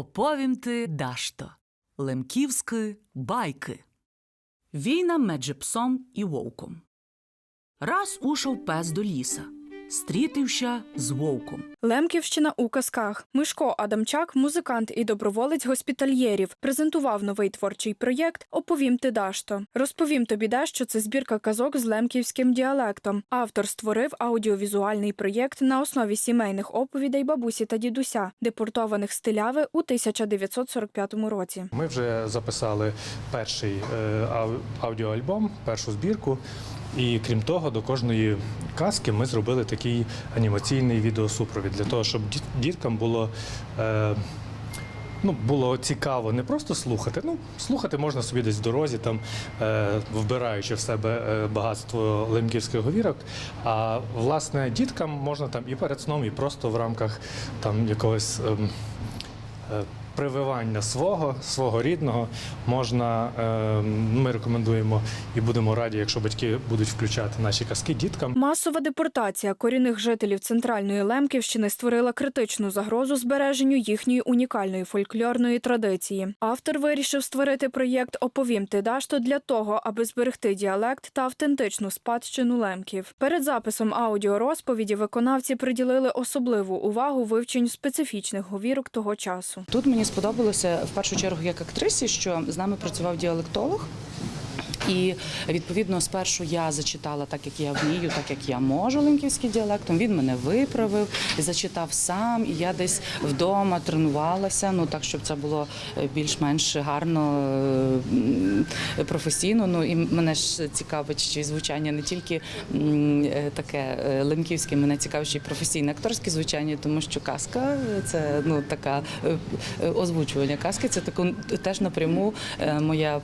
Оповімти дашто. Лемківські байки. Війна меджи псом і вовком. Раз ушов пес до ліса, стрітився з вовком. Лемківщина у казках. Мишко Адамчак, музикант і доброволець госпітальєрів, презентував новий творчий проєкт Оповім ти дашто. Розповім тобі дещо це збірка казок з лемківським діалектом. Автор створив аудіовізуальний проєкт на основі сімейних оповідей бабусі та дідуся, депортованих з Тиляви у 1945 році. Ми вже записали перший е, аудіоальбом, першу збірку. І крім того, до кожної казки ми зробили такий анімаційний відеосупровід для того, щоб діткам було. Е, Ну, було цікаво не просто слухати. Ну, слухати можна собі десь в дорозі, там, е, вбираючи в себе е, багатство лемківських говірок. А власне діткам можна там і перед сном, і просто в рамках там якогось. ем, е, Прививання свого, свого рідного можна, е, ми рекомендуємо і будемо раді, якщо батьки будуть включати наші казки діткам. Масова депортація корінних жителів центральної Лемківщини створила критичну загрозу збереженню їхньої унікальної фольклорної традиції. Автор вирішив створити проєкт Оповім ти дашто для того, аби зберегти діалект та автентичну спадщину лемків. Перед записом аудіорозповіді виконавці приділили особливу увагу вивченню специфічних говірок того часу. Тут мені сподобалося в першу чергу як актрисі, що з нами працював діалектолог. І відповідно спершу я зачитала так, як я вмію, так як я можу лемківський діалектом. Він мене виправив, зачитав сам, і я десь вдома тренувалася. Ну так, щоб це було е, більш-менш гарно е, професійно. Ну і мене ж цікавить й звучання не тільки е, таке е, лемківське, мене цікавить ще й професійне акторське звучання, тому що казка е, це ну така озвучування казки. Це таку теж напряму моя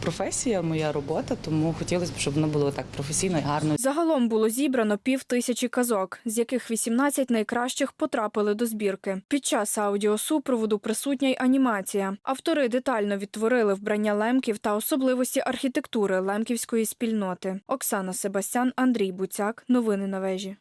професія, моя робота. Тому хотілося б, щоб воно було так професійно і гарно. Загалом було зібрано пів тисячі казок, з яких 18 найкращих потрапили до збірки. Під час аудіосупроводу присутня й анімація. Автори детально відтворили вбрання лемків особливості архітектури лемківської спільноти. Оксана Себастян, Андрій Буцяк. Новини на вежі.